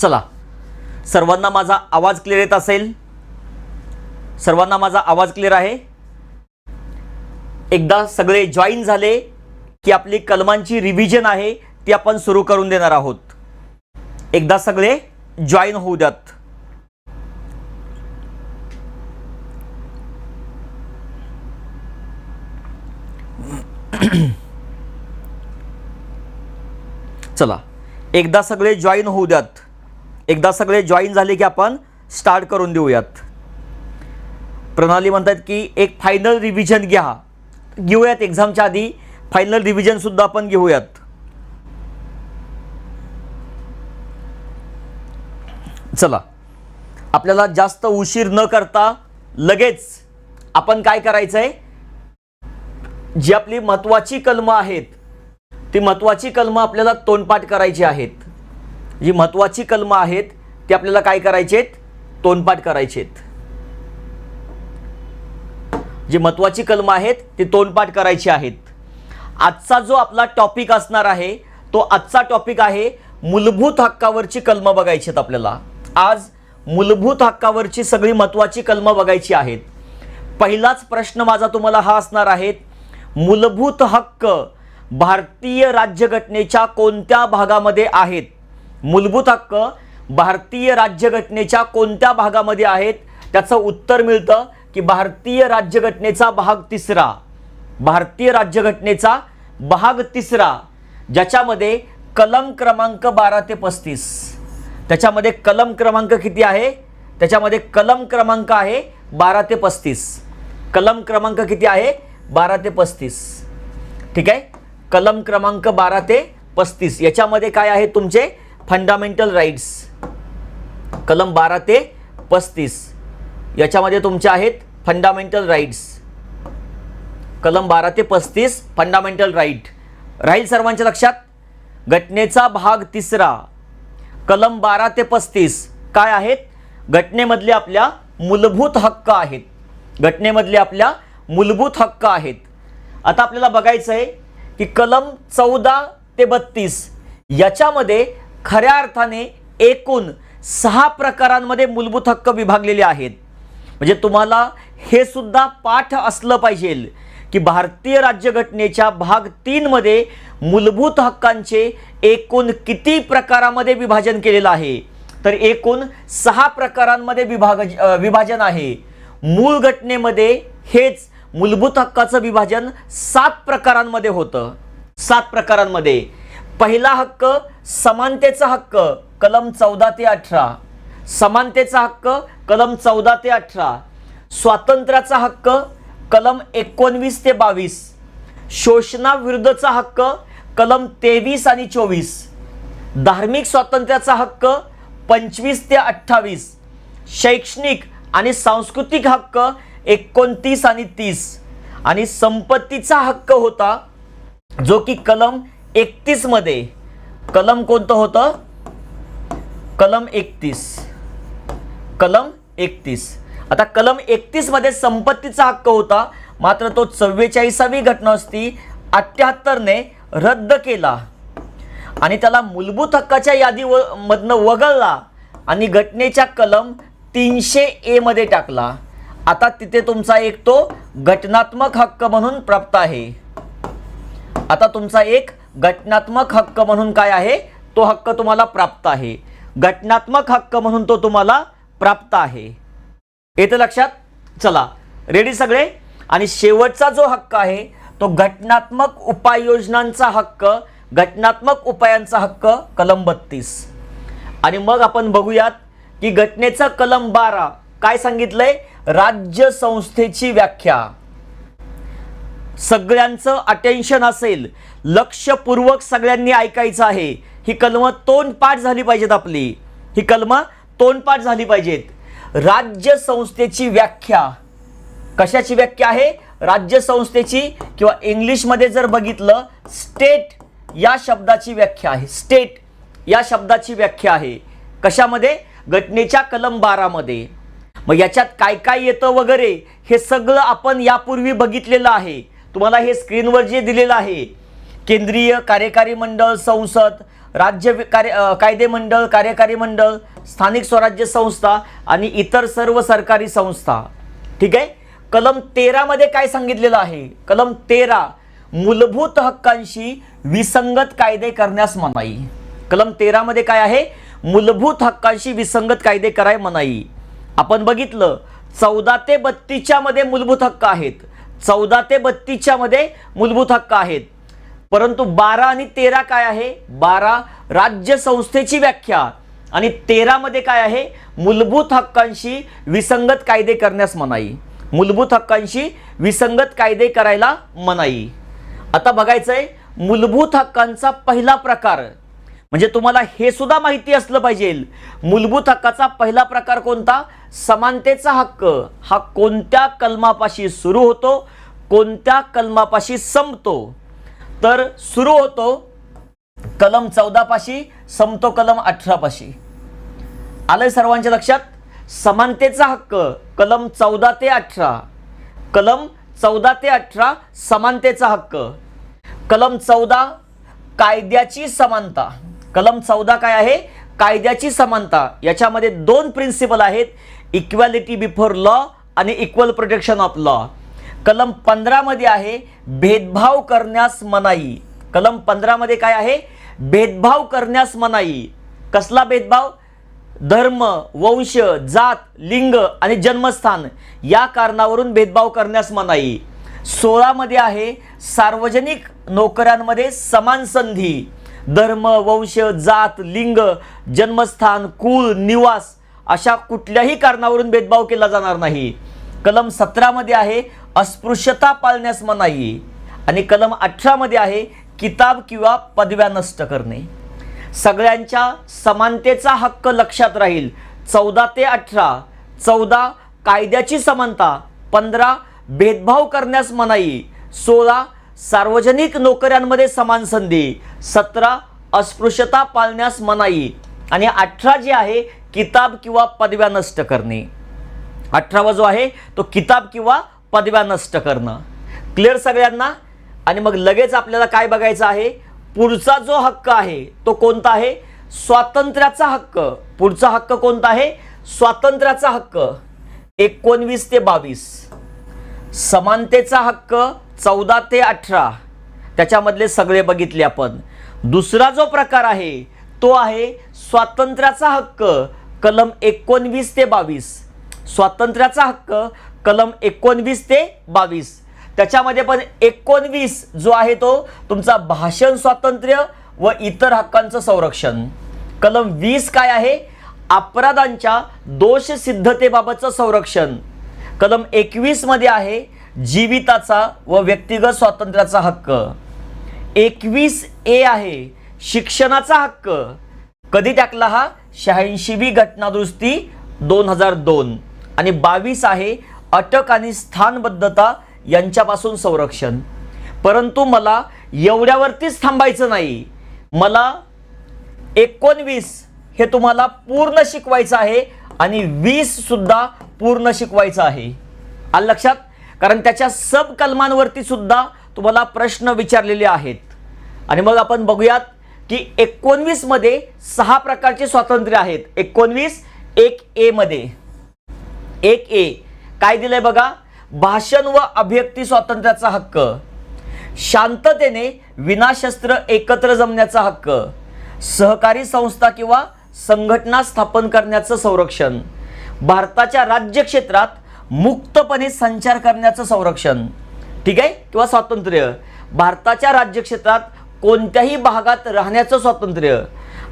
चला. सर्वांना माझा आवाज क्लिअर येत असेल? सर्वांना माझा आवाज क्लिअर आहे? एकदा सगळे जॉईन झाले की आपली कलमांची रिव्हिजन आहे ती आपण सुरू करून देणार आहोत. एकदा सगळे जॉईन होऊ द्यात. चला. एकदा सगळे जॉईन होऊ द्यात. एकदा सगळे जॉईन झाले की आपण स्टार्ट करून देऊयात. प्रणाली म्हणतात की एक फायनल रिव्हिजन घ्या. घेऊयात एक्झामच्या आधी फायनल रिव्हिजनसुद्धा आपण घेऊयात. चला. आपल्याला जास्त उशीर न करता लगेच आपण काय करायचं आहे जी आपली महत्वाची कलमं आहेत ती महत्वाची कलमं आपल्याला तोंडपाठ करायची आहेत. जी महत्त्वाची कलमं आहेत ती आपल्याला काय करायचे आहेत तोंडपाठ करायचे आहेत जी महत्त्वाची कलमं आहेत ती तोंडपाठ करायची आहेत. आजचा जो आपला टॉपिक असणार आहे तो आजचा टॉपिक आहे मूलभूत हक्कावरची कलमं बघायची आहेत आपल्याला. आज मूलभूत हक्कावरची सगळी महत्त्वाची कलमं बघायची आहेत. पहिलाच प्रश्न माझा तुम्हाला हा असणार आहे मूलभूत हक्क भारतीय राज्यघटनेच्या कोणत्या भागामध्ये आहेत? मूलभूत हक्क भारतीय राज्यघटनेच्या कोणत्या भागामध्ये आहेत? त्याचं उत्तर मिळतं की भारतीय राज्यघटनेचा भाग तिसरा. भारतीय राज्यघटनेचा भाग तिसरा ज्याच्यामध्ये कलम क्रमांक बारा ते पस्तीस. त्याच्यामध्ये कलम क्रमांक किती आहे? त्याच्यामध्ये कलम क्रमांक आहे बारा ते पस्तीस. कलम क्रमांक किती आहे? बारा ते पस्तीस. ठीक आहे? कलम क्रमांक बारा ते पस्तीस. याच्यामध्ये काय आहे तुमचे? फंडामेंटल राईट्स कलम बारा ते पस्तीस. याच्यामध्ये तुमच्या आहेत फंडामेंटल राईट्स कलम बारा ते पस्तीस फंडामेंटल राईट राहील सर्वांच्या लक्षात? घटनेचा भाग तिसरा. कलम बारा ते पस्तीस. काय आहेत? घटनेमधले आपल्या मूलभूत हक्क आहेत. घटनेमधले आपल्या मूलभूत हक्क आहेत. आता आपल्याला बघायचं आहे की कलम चौदा ते बत्तीस याच्यामध्ये खऱ्या अर्थाने एकूण सहा प्रकारांमध्ये मूलभूत हक्क विभागलेले आहेत. म्हणजे तुम्हाला हे सुद्धा पाठ असलं पाहिजे की भारतीय राज्यघटनेच्या भाग तीनमध्ये मूलभूत हक्कांचे एकूण किती प्रकारामध्ये विभाजन केलेलं आहे. तर एकूण सहा प्रकारांमध्ये विभाग विभाजन आहे. मूळ घटनेमध्ये हेच मूलभूत हक्काचं विभाजन सात प्रकारांमध्ये होतं. सात प्रकारांमध्ये. पहिला हक्क समानतेचा हक्क कलम चौदा ते अठरा. समानतेचा हक्क कलम चौदा ते अठरा. स्वातंत्र्याचा हक्क कलम एकोणवीस ते बावीस. शोषणाविरुद्धचा हक्क कलम तेवीस आणि चोवीस. धार्मिक स्वातंत्र्याचा हक्क पंचवीस ते अठ्ठावीस. शैक्षणिक आणि सांस्कृतिक हक्क एकोणतीस आणि तीस. आणि संपत्तीचा हक्क होता जो की कलम एकतीसमध्ये कलम कोणतं होतं? कलम एकतीस. कलम एकतीस. आता कलम एकतीसमध्ये संपत्तीचा हक्क होता. मात्र तो चव्वेचाळीसावी घटना असती. अठ्ठ्याहत्तरने रद्द केला. आणि त्याला मूलभूत हक्काच्या यादी व मधनं वगळला. आणि घटनेच्या कलम तीनशे एमध्ये टाकला. आता तिथे तुमचा एक तो घटनात्मक हक्क म्हणून प्राप्त आहे. आता तुमचा एक घटनात्मक हक्क म्हणून काय आहे? तो हक्क तुम्हाला प्राप्त आहे. घटनात्मक हक्क म्हणून तो तुम्हाला प्राप्त आहे. येतं लक्षात? चला. रेडी सगळे? आणि शेवटचा जो हक्क आहे तो घटनात्मक उपाययोजनांचा हक्क घटनात्मक उपायांचा हक्क कलम बत्तीस. आणि मग आपण बघूयात की घटनेचा कलम बारा काय सांगितलंय? राज्य संस्थेची व्याख्या. सगळ्यांचं अटेन्शन असेल. लक्षपूर्वक सगळ्यांनी ऐकायचं आहे. ही कलमं तोंडपाठ झाली पाहिजेत आपली. ही कलमं तोंडपाठ झाली पाहिजेत. राज्य संस्थेची व्याख्या. कशाची व्याख्या आहे? राज्य संस्थेची किंवा इंग्लिशमध्ये जर बघितलं स्टेट या शब्दाची व्याख्या आहे. स्टेट या शब्दाची व्याख्या आहे. कशामध्ये? घटनेच्या कलम बारामध्ये. मग याच्यात काय काय येतं वगैरे हे सगळं आपण यापूर्वी बघितलेलं आहे. तुम्हाला हे स्क्रीनवर जे दिलेलं आहे केंद्रीय कार्यकारी मंडळ संसद राज्य कार्य कायदे मंडळ कार्यकारी मंडळ स्थानिक स्वराज्य संस्था आणि इतर सर्व सरकारी संस्था. ठीक आहे? कलम तेरामध्ये काय सांगितलेलं आहे? कलम तेरा मूलभूत हक्कांशी विसंगत कायदे करण्यास मनाई. कलम तेरामध्ये काय आहे? मूलभूत हक्कांशी विसंगत कायदे कराय मनाई. आपण बघितलं चौदा ते बत्तीसच्या मध्ये मूलभूत हक्क आहेत. चौदा ते बत्तीसच्या मध्ये मूलभूत हक्क आहेत. परंतु बारा आणि तेरा काय आहे? बारा राज्य संस्थेची व्याख्या. आणि तेरामध्ये काय आहे? मूलभूत हक्कांशी विसंगत कायदे करण्यास मनाई. मूलभूत हक्कांशी विसंगत कायदे करायला मनाई. आता बघायचंय मूलभूत हक्कांचा पहिला प्रकार. म्हणजे तुम्हाला हे सुद्धा माहिती असलं पाहिजे. मूलभूत हक्काचा पहिला प्रकार कोणता? समानतेचा हक्क. हा कोणत्या कलमापाशी सुरू होतो? कोणत्या कलमापाशी संपतो? तर सुरू होतो कलम चौदापाशी संपतो कलम अठरापाशी. आलंय सर्वांच्या लक्षात? समानतेचा हक्क कलम चौदा ते अठरा. कलम चौदा ते अठरा समानतेचा हक्क. कलम चौदा कायद्याची समानता. कलम चौदा काय आहे? कायद्याची समानता. याच्यामध्ये दोन प्रिन्सिपल आहेत. इक्वॅलिटी बिफोर लॉ आणि इक्वल प्रोटेक्शन ऑफ लॉ कलम पंधरामध्ये आहे भेदभाव करण्यास मनाई. कलम पंधरामध्ये काय आहे? भेदभाव करण्यास मनाई. कसला भेदभाव? धर्म वंश जात लिंग आणि जन्मस्थान या कारणावरून भेदभाव करण्यास मनाई. सोळामध्ये आहे सार्वजनिक नोकऱ्यांमध्ये समान संधी. धर्म वंश जात लिंग जन्मस्थान कुल निवास अशा कुठल्याही कारणावरून भेदभाव केला जाणार नाही. कलम सतरामध्ये आहे अस्पृश्यता पाळण्यास मनाई. आणि कलम अठरामध्ये आहे किताब किंवा पदव्या नष्ट करणे. सगळ्यांच्या समानतेचा हक्क लक्षात राहील. चौदा ते अठरा चौदा कायद्याची समानता पंधरा भेदभाव करण्यास मनाई सोळा सार्वजनिक नोकऱ्यांमध्ये समान संधी सतरा अस्पृश्यता पाळण्यास मनाई आणि अठरा जे आहे किताब किंवा पदव्या नष्ट करणे. अठरावा जो आहे तो किताब किंवा पदव्या नष्ट करणं. क्लिअर सगळ्यांना? आणि मग लगेच आपल्याला काय बघायचं आहे? पुढचा जो हक्क आहे तो कोणता आहे? स्वातंत्र्याचा हक्क. पुढचा हक्क कोणता आहे? स्वातंत्र्याचा हक्क. एकोणवीस ते बावीस. समानतेचा हक्क चौदा ते अठरा. त्याच्यामधले सगळे बघितले आपण. दुसरा जो प्रकार आहे तो आहे स्वातंत्र्याचा हक्क कलम एकोणवीस ते बावीस. स्वातंत्र्याचा हक्क कलम एकोणवीस ते बावीस. त्याच्यामध्ये पण एकोणवीस जो आहे तो तुमचा भाषण स्वातंत्र्य व इतर हक्कांचं संरक्षण. कलम वीस काय आहे? अपराधांच्या दोष सिद्धतेबाबतचं संरक्षण. कलम एकवीसमध्ये आहे जीविताचा व व्यक्तिगत स्वातंत्र्याचा हक्क. एकवीस ए आहे शिक्षणाचा हक्क. कधी टाकला हा? शहाऐंशीवी घटनादुरुस्ती दोन हजार दोन. आणि बावीस आहे अटक आणि स्थानबद्धता यांच्यापासून संरक्षण. परंतु मला एवढ्यावरतीच थांबायचं नाही. मला एकोणवीस हे तुम्हाला पूर्ण शिकवायचं आहे आणि वीस सुद्धा पूर्ण शिकवायचं आहे. आलं लक्षात? कारण त्याच्या सब कलमांवरती सुद्धा तुम्हाला प्रश्न विचारलेले आहेत. आणि मग आपण बघूयात की एकोणवीसमध्ये सहा प्रकारचे स्वातंत्र्य आहेत. एकोणवीस एक ए मध्ये. एक ए. काय दिलंय बघा? भाषण व अभिव्यक्ती स्वातंत्र्याचा हक्क. शांततेने विनाशस्त्र एकत्र जमण्याचा हक्क. सहकारी संस्था किंवा संघटना स्थापन करण्याचं संरक्षण. भारताच्या राज्य क्षेत्रात मुक्तपणे संचार करण्याचं संरक्षण. ठीक आहे? किंवा स्वातंत्र्य. भारताच्या राज्यक्षेत्रात कोणत्याही भागात राहण्याचं स्वातंत्र्य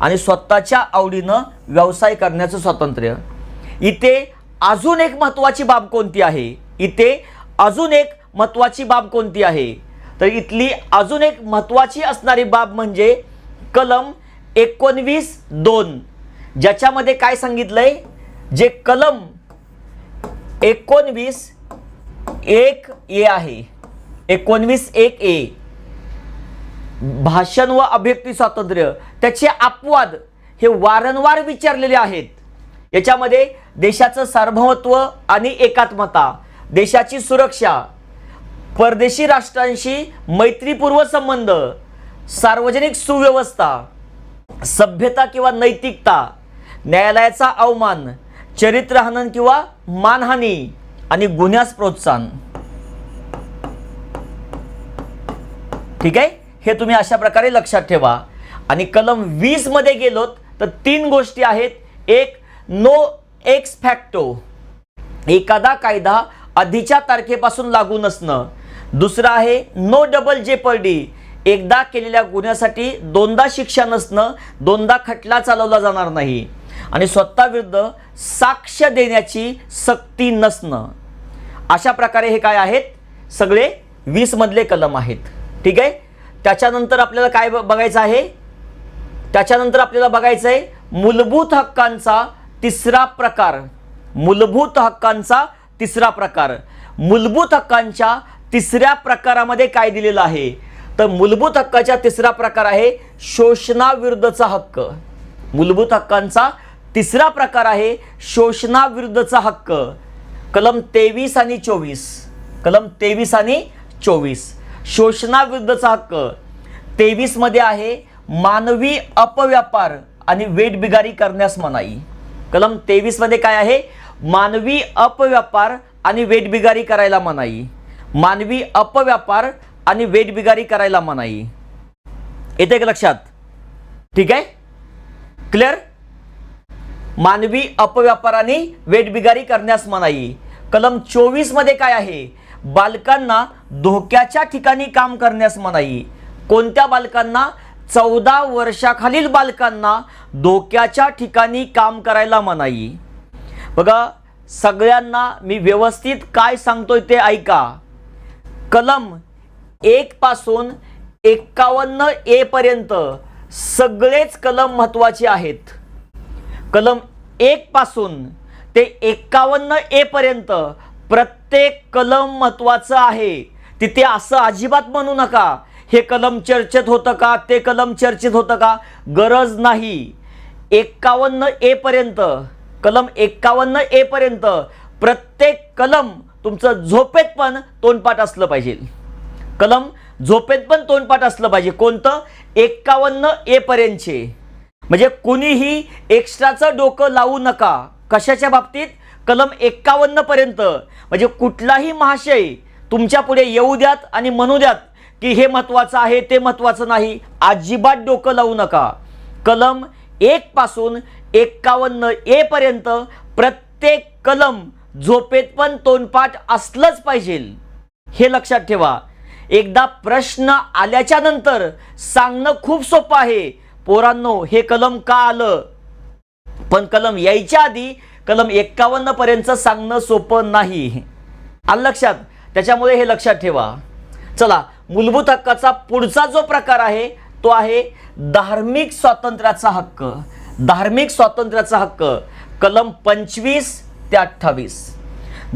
आणि स्वतःच्या आवडीनं व्यवसाय करण्याचं स्वातंत्र्य. इथे अजून एक महत्त्वाची बाब कोणती आहे? इथे अजून एक महत्त्वाची बाब कोणती आहे? तर इथली अजून एक महत्त्वाची असणारी बाब म्हणजे कलम एकोणवीस दोन. ज्याच्यामध्ये काय सांगितलं आहे जे कलम एकोणवीस एक ए आहे. एकोणवीस एक ए. भाषण व अभिव्यक्ती स्वातंत्र्य त्याचे अपवाद हे वारंवार विचारलेले आहेत. याच्यामध्ये देशाचं सार्वभौमत्व आणि एकात्मता देशाची सुरक्षा परदेशी राष्ट्रांशी मैत्रीपूर्व संबंध सार्वजनिक सुव्यवस्था सभ्यता किंवा नैतिकता न्यायालयाचा अवमान चरित्रहनन किंवा मानहानी आणि गुन्ह्यास प्रोत्साहन. ठीक आहे? हे तुम्ही अशा प्रकारे लक्षात ठेवा. आणि कलम वीसमध्ये गेलोत तर तीन गोष्टी आहेत. एक नो एक्स फॅक्टो एखादा कायदा आधीच्या तारखेपासून लागू नसणं. दुसरं आहे नो डबल जेपर्डी एकदा केलेल्या गुन्ह्यासाठी दोनदा शिक्षा नसणं दोनदा खटला चालवला जाणार नाही. आणि स्वतःविरुद्ध साक्ष देण्याची सक्ती नसणं. अशा प्रकारे हे काय आहेत? सगळे वीसमधले कलम आहेत. ठीक आहे? त्याच्यानंतर आपल्याला काय ब- बघायचं आहे? त्याच्यानंतर आपल्याला बघायचं आहे मूलभूत हक्कांचा तिसरा प्रकार. मूलभूत हक्कांचा तिसरा प्रकार. मूलभूत हक्कांच्या तिसऱ्या प्रकारामध्ये काय दिलेलं आहे? तर मूलभूत हक्काच्या तिसरा प्रकार आहे शोषणाविरुद्धचा हक्क. मूलभूत हक्कांचा तिसरा प्रकार आहे शोषणाविरुद्धचा हक्क. कलम तेवीस आणि चोवीस. कलम तेवीस आणि चोवीस. शोषणाविरुद्धचा हक्क. तेवीसमध्ये आहे मानवी अपव्यापार आणि वेटबिगारी करण्यास मनाई. कलम तेवीसमध्ये काय आहे? मानवी अपव्यापार आणि वेटबिगारी करायला मनाई. मानवी अपव्यापार आणि वेटबिगारी करायला मनाई. येते का लक्षात? ठीक आहे? क्लिअर मानवी अपव्यापाराने वेटबिगारी करण्यास मनाई. कलम चोवीसमध्ये काय आहे? बालकांना धोक्याच्या ठिकाणी काम करण्यास मनाई. कोणत्या बालकांना? चौदा वर्षाखालील बालकांना धोक्याच्या ठिकाणी काम करायला मनाई. बघा सगळ्यांना मी व्यवस्थित काय सांगतोय ते ऐका. कलम एक पासून एक्कावन्न ए पर्यंत सगळेच कलम महत्त्वाचे आहेत. कलम एक पासून ते एक्कावन्न ए पर्यंत प्रत्येक कलम महत्वाचं आहे. तिथे असं अजिबात म्हणू नका हे कलम चर्चेत होतं का ते कलम चर्चेत होतं का? गरज नाही. एक्कावन्न ए पर्यंत कलम एक्कावन्न ए पर्यंत प्रत्येक कलम तुमचं झोपेत पण तोंडपाठ असलं पाहिजे. कलम झोपेत पण तोंडपाठ असलं पाहिजे. कोणतं? एक्कावन्न ए पर्यंतचे. म्हणजे कुणीही एक्स्ट्राचं डोकं लावू नका. कशाच्या बाबतीत? कलम एक्कावन्न पर्यंत. म्हणजे कुठलाही महाशय तुमच्यापुढे येऊ द्यात आणि म्हणू द्यात की हे महत्वाचं आहे ते महत्वाचं नाही. अजिबात डोकं लावू नका. कलम एक पासून एक्कावन्न ए पर्यंत प्रत्येक कलम झोपेत पण तोंडपाठ असलंच पाहिजे हे लक्षात ठेवा. एकदा प्रश्न आल्याच्यानंतर सांगणं खूप सोपं आहे. पोरांनो हे कलम का आलं? पण कलम यायच्या आधी कलम एक्कावन्न पर्यंत सांगणं सोपं नाही. आलं लक्षात? त्याच्यामुळे हे लक्षात ठेवा. चला मूलभूत हक्काचा पुढचा जो प्रकार आहे तो आहे धार्मिक स्वातंत्र्याचा हक्क. धार्मिक स्वातंत्र्याचा हक्क. कलम पंचवीस ते अठ्ठावीस.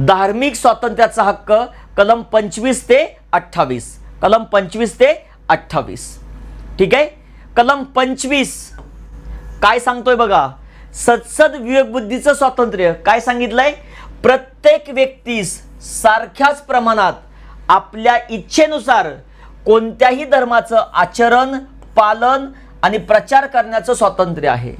धार्मिक स्वातंत्र्याचा हक्क कलम पंचवीस ते अठ्ठावीस. कलम पंचवीस ते अठ्ठावीस. ठीक आहे? कलम पंचवीस. काय सांगतोय बघा? सत्सद विवेकबुद्धीचं स्वातंत्र्य. काय सांगितलंय? प्रत्येक व्यक्तीस सारख्याच प्रमाणात आपल्या इच्छेनुसार कोणत्याही धर्माचं आचरण पालन आणि प्रचार करण्याचं स्वातंत्र्य आहे.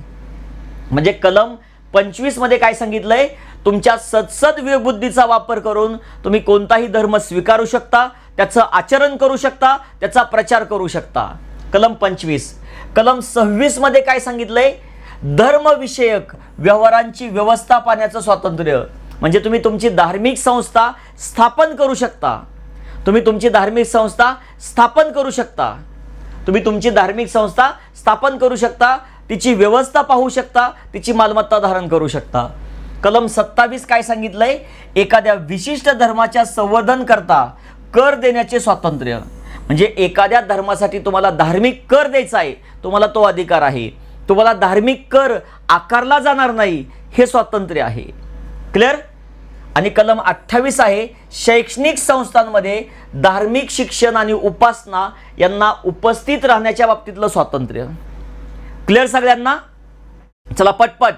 म्हणजे कलम पंचवीसमध्ये काय सांगितलंय? तुमच्या सत्सद विवेकबुद्धीचा वापर करून तुम्ही कोणताही धर्म स्वीकारू शकता त्याचं आचरण करू शकता त्याचा प्रचार करू शकता. कलम पंचवीस. कलम सव्वीसमध्ये काय सांगितलंय? धर्मविषयक व्यवहारांची व्यवस्था पाहण्याचं स्वातंत्र्य. म्हणजे तुम्ही तुमची धार्मिक संस्था स्थापन करू शकता. तुम्ही तुमची धार्मिक संस्था स्थापन करू शकता. तुम्ही तुमची धार्मिक संस्था स्थापन करू शकता तिची व्यवस्था पाहू शकता तिची मालमत्ता धारण करू शकता. कलम सत्तावीस काय सांगितलंय? एखाद्या विशिष्ट धर्माच्या संवर्धन करता कर देण्याचे स्वातंत्र्य. म्हणजे एखाद्या धर्मासाठी तुम्हाला धार्मिक कर द्यायचा आहे तुम्हाला तो अधिकार आहे. तुम्हाला धार्मिक कर आकारला जाणार नाही हे स्वातंत्र्य आहे. क्लिअर आणि कलम अठ्ठावीस आहे शैक्षणिक संस्थांमध्ये धार्मिक शिक्षण आणि उपासना यांना उपस्थित राहण्याच्या बाबतीतलं स्वातंत्र्य. क्लिअर सगळ्यांना? चला पटपट.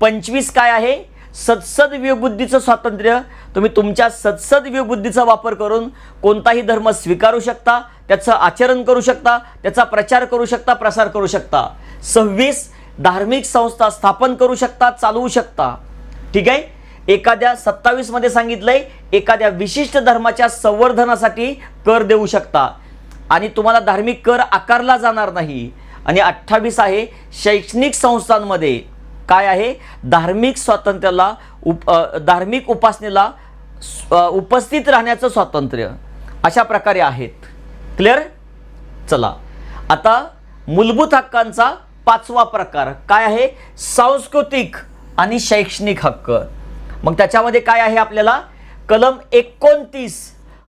पंचवीस काय आहे? सत्सदविवबुद्धीचं स्वातंत्र्य तुम्ही तुमच्या सत्सदविवबुद्धीचा वापर करून कोणताही धर्म स्वीकारू शकता त्याचं आचरण करू शकता त्याचा प्रचार करू शकता प्रसार करू शकता. सव्वीस धार्मिक संस्था स्थापन करू शकता चालवू शकता. ठीक आहे? एखाद्या सत्तावीसमध्ये सांगितलंय एखाद्या विशिष्ट धर्माच्या संवर्धनासाठी कर देऊ शकता. आणि तुम्हाला धार्मिक कर आकारला जाणार नाही. आणि अठ्ठावीस आहे शैक्षणिक संस्थांमध्ये. काय आहे? धार्मिक स्वातंत्र्याला उप धार्मिक उपासनेला उपस्थित राहण्याचं स्वातंत्र्य अशा प्रकारे आहेत. क्लिअर चला. आता मूलभूत हक्कांचा पाचवा प्रकार काय आहे? सांस्कृतिक आणि शैक्षणिक हक्क. मग त्याच्यामध्ये काय आहे आपल्याला? कलम एकोणतीस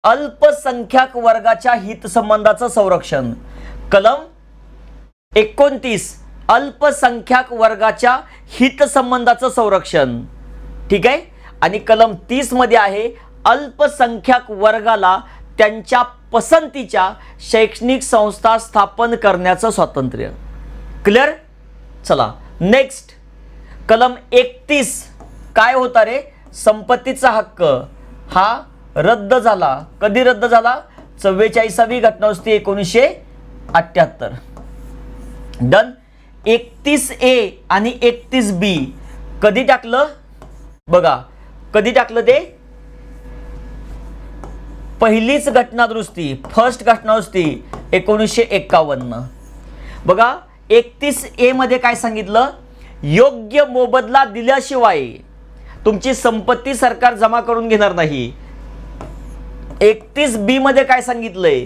अल्पसंख्याक वर्गाच्या हितसंबंधाचं संरक्षण. कलम एकोणतीस अल्पसंख्याक वर्गाच्या हितसंबंधाचं संरक्षण. ठीक आहे? आणि कलम तीसमध्ये आहे अल्पसंख्याक वर्गाला त्यांच्या पसंतीच्या शैक्षणिक संस्था स्थापन करण्याचं स्वातंत्र्य. क्लिअर चला नेक्स्ट कलम एकतीस. काय होता रे? संपत्तीचा हक्क. हा रद्द झाला. कधी रद्द झाला? चव्वेचाळीसावी घटनावस्ती एकोणीसशे अठ्ठ्याहत्तर. डन एकतीस ए आणि एकतीस बी. कधी टाकलं? बघा कधी टाकलं ते? पहिलीच घटनादुरुस्ती फर्स्ट घटनादुरुस्ती एकोणीसशे एक्कावन्न बघा एकतीस ए मध्ये काय सांगितलं? योग्य मोबदला दिल्याशिवाय तुमची संपत्ती सरकार जमा करून घेणार नाही. एकतीस बी मध्ये काय सांगितलंय?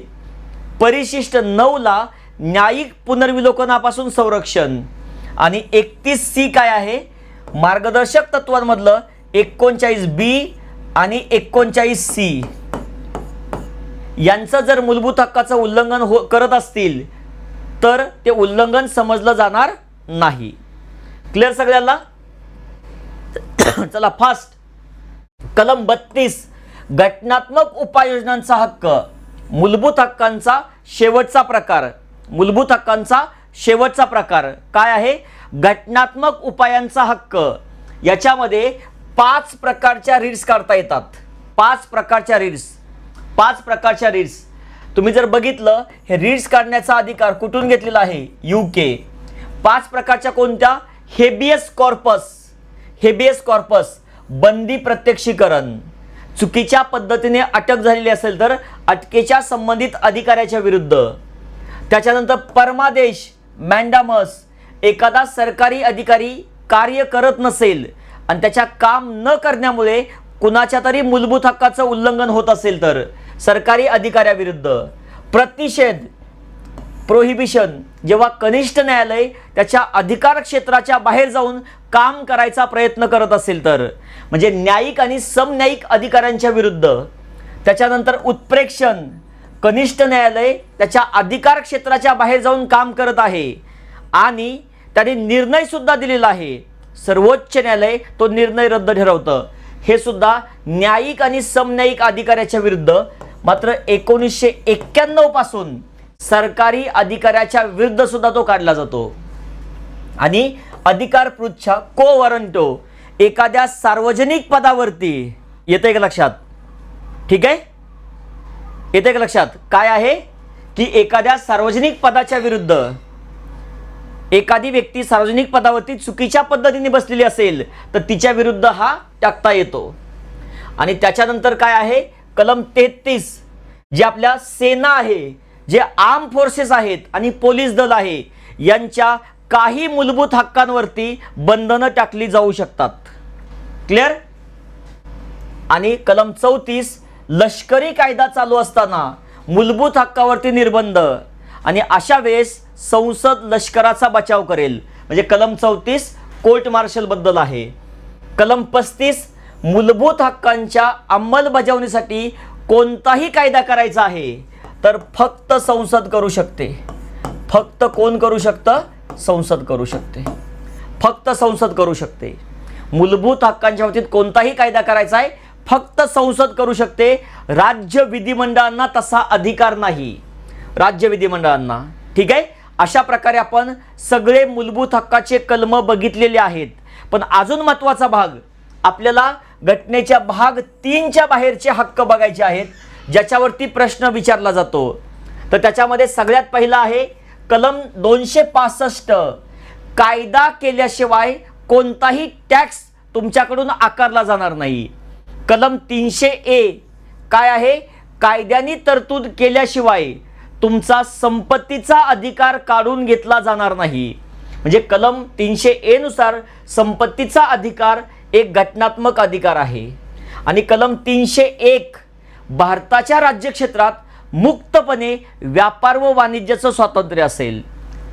परिशिष्ट नऊला न्यायिक पुनर्विलोकनापासून संरक्षण. आणि एकतीस सी काय आहे? मार्गदर्शक तत्वांमधलं एकोणचाळीस बी आणि एकोणचाळीस सी. यांचं जर मूलभूत हक्काचं उल्लंघन हो करत असतील तर ते उल्लंघन समजलं जाणार नाही. क्लिअर सगळ्यांना? चला फास्ट कलम बत्तीस. घटनात्मक उपाययोजनांचा हक्क. मूलभूत हक्कांचा शेवटचा प्रकार. मूलभूत हक्कांचा शेवटचा प्रकार काय आहे? घटनात्मक उपायांचा हक्क. याच्यामध्ये पाच प्रकारच्या रीड्स काढता येतात. पाच प्रकारच्या रीड्स पाच प्रकारच्या रीड्स तुम्ही जर बघितलं हे रीड्स काढण्याचा अधिकार कुठून घेतलेला आहे? यू के पाच प्रकारच्या कोणत्या? Habeas corpus. Habeas corpus. बंदी प्रत्यक्षीकरण. चुकीच्या पद्धतीने अटक झालेली असेल तर अटकेच्या संबंधित अधिकाऱ्याच्या विरुद्ध. त्याच्यानंतर परमादेश मॅन्डामस एखादा सरकारी अधिकारी कार्य करत नसेल आणि त्याच्या काम न करण्यामुळे कुणाच्या तरी मूलभूत हक्काचं उल्लंघन होत असेल तर सरकारी अधिकाऱ्याविरुद्ध. प्रतिषेध प्रोहिबिशन जेव्हा कनिष्ठ न्यायालय त्याच्या अधिकार क्षेत्राच्या बाहेर जाऊन काम करायचा प्रयत्न करत असेल तर म्हणजे न्यायिक आणि समन्यायिक अधिकाऱ्यांच्या विरुद्ध त्याच्यानंतर उत्प्रेक्षण कनिष्ठ न्यायालय त्याच्या अधिकार क्षेत्राच्या बाहेर जाऊन काम करत आहे. आणि त्याने निर्णयसुद्धा दिलेला आहे. सर्वोच्च न्यायालय तो निर्णय रद्द ठरवतं. हे सुद्धा न्यायिक आणि समन्यायिक अधिकाऱ्याच्या विरुद्ध मात्र एकोणीसशे एक्क्याण्णवपासून सरकारी अधिकाऱ्याच्या विरुद्ध सुद्धा तो काढला जातो. आणि अधिकार पृच्छा को वॉरंटो एखाद्या सार्वजनिक पदावरती येतंय का लक्षात? ठीक आहे? येते का लक्षात. काय आहे? की एखाद्या सार्वजनिक पदाच्या विरुद्ध एखादी व्यक्ती सार्वजनिक पदावरती चुकीच्या पद्धतीने बसलेली असेल तर तिच्या विरुद्ध हा टाकता येतो. आणि त्याच्यानंतर काय आहे? कलम तेहतीस जे आपल्या सेना आहे जे आर्म फोर्सेस आहेत आणि पोलीस दल आहे यांच्या काही मूलभूत हक्कांवरती बंधनं टाकली जाऊ शकतात. क्लिअर आणि कलम चौतीस लष्करी कायदा चालू असताना मूलभूत हक्कावरती निर्बंध आणि अशा वेळेस संसद लष्कराचा बचाव करेल. म्हणजे कलम चौतीस कोर्ट मार्शलबद्दल आहे. कलम पस्तीस मूलभूत हक्कांच्या अंमलबजावणीसाठी कोणताही कायदा करायचा आहे तर फक्त संसद करू शकते. फक्त कोण करू शकतं? संसद करू शकते. फक्त संसद करू शकते. मूलभूत हक्कांच्या बाबतीत कोणताही कायदा करायचा आहे फक्त संसद करू शकते राज्य विधिमंडळांना तसा अधिकार नाही. राज्य विधिमंडळांना ठीक आहे? अशा प्रकारे आपण सगळे मूलभूत हक्काचे कलम बघितलेले आहेत. पण अजून महत्त्वाचा भाग आपल्याला घटनेच्या भाग तीनच्या बाहेरचे हक्क बघायचे आहेत ज्याच्यावरती प्रश्न विचारला जातो. तर त्याच्यामध्ये सगळ्यात पहिला आहे कलम दोनशे पासष्ट. कायदा केल्याशिवाय कोणताही टॅक्स तुमच्याकडून आकारला जाणार नाही. कलम तीनशे ए. काय आहे? कायद्याने तरतूद केल्याशिवाय तुमचा संपत्तीचा अधिकार काढून घेतला जाणार नाही. म्हणजे कलम तीनशे ए नुसार संपत्तीचा अधिकार एक घटनात्मक अधिकार आहे. आणि कलम तीनशे एक भारताच्या राज्यक्षेत्रात मुक्तपणे व्यापार व वाणिज्याचं स्वातंत्र्य असेल.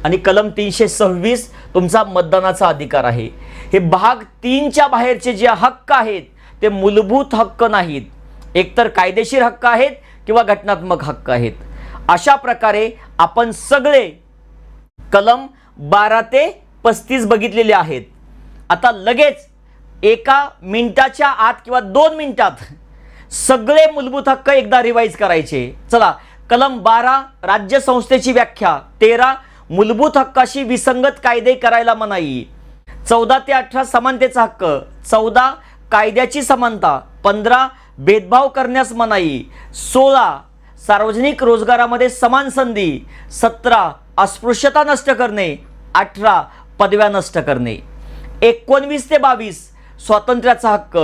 आणि कलम तीनशे सव्वीस तुमचा मतदानाचा अधिकार आहे. हे भाग तीनच्या बाहेरचे जे हक्क आहेत ते मूलभूत हक्क नाहीत. एकतर कायदेशीर हक्क आहेत किंवा घटनात्मक हक्क आहेत. अशा प्रकारे आपण सगळे कलम बारा ते पस्तीस बघितलेले आहेत. आता लगेच एका मिनिटाच्या आत किंवा दोन मिनिटात सगळे मूलभूत हक्क एकदा रिवाईज करायचे. चला कलम बारा राज्य संस्थेची व्याख्या तेरा मूलभूत हक्काशी विसंगत कायदे करायला मनाई चौदा ते अठरा समानतेचा हक्क चौदा कायद्याची समानता पंधरा भेदभाव करण्यास मनाई सोळा सार्वजनिक रोजगारामध्ये समान संधी सतरा अस्पृश्यता नष्ट करणे अठरा पदव्या नष्ट करणे. एकोणवीस ते बावीस स्वातंत्र्याचा हक्क.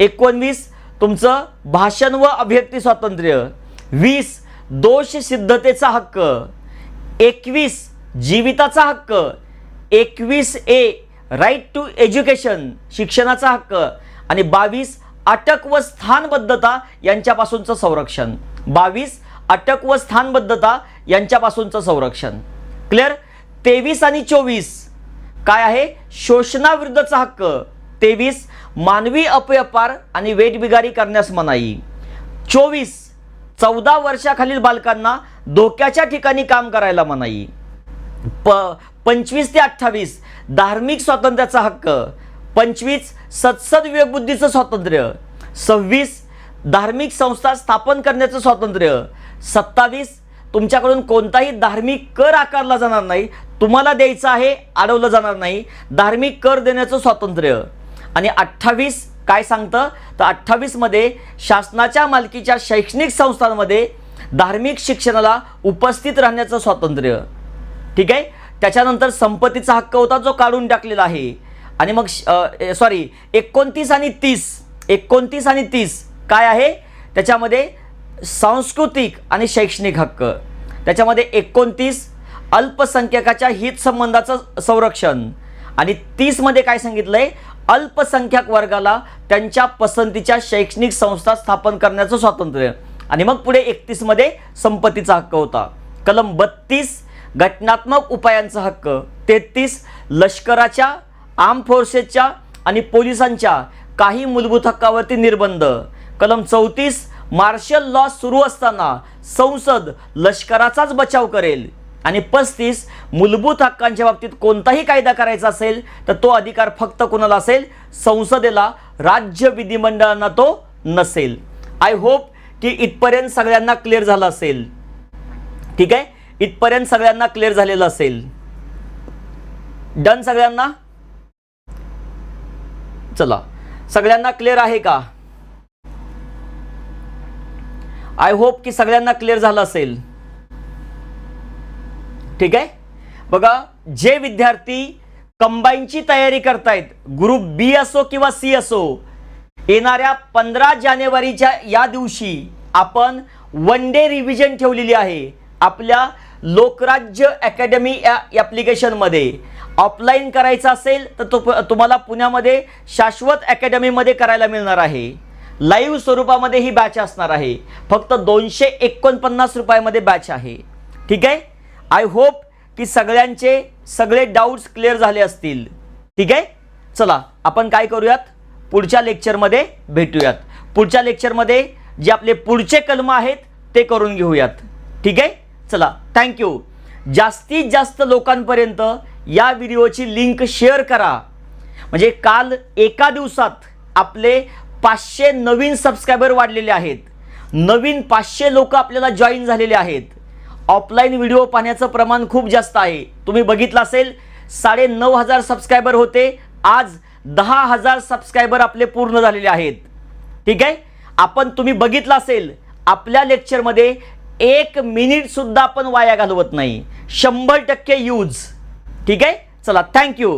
एकोणवीस तुमचं भाषण व अभिव्यक्ती स्वातंत्र्य. वीस दोष सिद्धतेचा हक्क. एकवीस जीविताचा हक्क. एकवीस ए राईट टू एज्युकेशन शिक्षणाचा हक्क. आणि बावीस अटक व स्थानबद्धता यांच्यापासूनचं संरक्षण. बावीस अटक व स्थानबद्धता यांच्यापासूनचं संरक्षण. क्लिअर तेवीस आणि चोवीस काय आहे? शोषणाविरुद्धचा हक्क. तेवीस मानवी अपव्यापार आणि वेटबिगारी करण्यास मनाई. चोवीस चौदा वर्षाखालील बालकांना धोक्याच्या ठिकाणी काम करायला मनाई. प पंचवीस ते अठ्ठावीस धार्मिक स्वातंत्र्याचा हक्क. पंचवीस सत्सद विवेकबुद्धीचं स्वातंत्र्य. सव्वीस धार्मिक संस्था स्थापन करण्याचं स्वातंत्र्य. सत्तावीस तुमच्याकडून कोणताही धार्मिक कर आकारला जाणार नाही. तुम्हाला द्यायचं आहे अडवलं जाणार नाही. धार्मिक कर देण्याचं स्वातंत्र्य. आणि अठ्ठावीस काय सांगतं? तर अठ्ठावीसमध्ये शासनाच्या मालकीच्या शैक्षणिक संस्थांमध्ये धार्मिक शिक्षणाला उपस्थित राहण्याचं स्वातंत्र्य. ठीक आहे? त्याच्यानंतर संपत्तीचा हक्क होता जो काढून टाकलेला आहे. आणि मग सॉरी एकोणतीस आणि तीस. एकोणतीस आणि तीस. काय आहे? त्याच्यामध्ये सांस्कृतिक आणि शैक्षणिक हक्क. त्याच्यामध्ये एकोणतीस अल्पसंख्याकाच्या हितसंबंधाचं संरक्षण. आणि तीसमध्ये काय सांगितलं आहे अल्पसंख्याक वर्गाला त्यांच्या पसंतीच्या शैक्षणिक संस्था स्थापन करण्याचं स्वातंत्र्य. आणि मग पुढे एकतीसमध्ये संपत्तीचा हक्क होता. कलम बत्तीस घटनात्मक उपायांचा हक्क. तेहतीस लष्कराच्या आर्म फोर्सेसच्या आणि पोलिसांच्या काही मूलभूत हक्कावरती निर्बंध. कलम चौतीस मार्शल लॉ सुरू असताना संसद लष्कराचाच बचाव करेल. आणि पस्तीस मूलभूत हक्कांच्या बाबतीत कोणताही कायदा करायचा असेल तर तो अधिकार फक्त कोणाला असेल? संसदेला राज्य विधिमंडळांना तो नसेल. आय होप की इथपर्यंत सगळ्यांना क्लिअर झालं असेल. ठीक आहे? इथपर्यंत सगळ्यांना क्लिअर झालेलं असेल. डन सगळ्यांना? चला. सगळ्यांना क्लिअर आहे का? आय होप की सगळ्यांना क्लिअर झालं असेल. ठीक आहे? बघा जे विद्यार्थी कंबाईनची तयारी करतायत ग्रुप बी असो किंवा सी असो येणाऱ्या पंधरा जानेवारीच्या या दिवशी आपण वन डे रिव्हिजन ठेवलेली आहे आपल्या लोकराज्य अकॅडमी या ॲप्लिकेशनमध्ये ऑफलाईन करायचं असेल तर तो तुम्हाला पुण्यामध्ये शाश्वत अकॅडमीमध्ये करायला मिळणार आहे. लाईव्ह स्वरूपामध्ये ही बॅच असणार आहे. फक्त दोनशे एकोणपन्नास रुपयामध्ये बॅच आहे. ठीक आहे? आय होप की सगळ्यांचे सगळे डाऊट्स क्लिअर झाले असतील. ठीक आहे? चला आपण काय करूयात? पुढच्या लेक्चरमध्ये भेटूयात. पुढच्या लेक्चरमध्ये जे आपले पुढचे कलम आहेत ते करून घेऊयात. ठीक आहे? चला थँक्यू जास्तीत जास्त लोकांपर्यंत या व्हिडिओची लिंक शेअर करा. म्हणजे काल एका दिवसात आपले पाचशे नवीन सबस्क्रायबर वाढलेले आहेत. नवीन पाचशे लोक आपल्याला जॉईन झालेले आहेत. ऑफलाईन व्हिडिओ पाहण्याचं प्रमाण खूप जास्त आहे. तुम्ही बघितलं असेल साडे नऊ हजार सबस्क्रायबर होते. आज दहा हजार सबस्क्रायबर आपले पूर्ण झालेले आहेत. ठीक आहे? आपण तुम्ही बघितलं असेल आपल्या लेक्चरमध्ये एक मिनिटसुद्धा आपण वाया घालवत नाही. शंभर टक्के यूज ठीक आहे? चला थँक्यू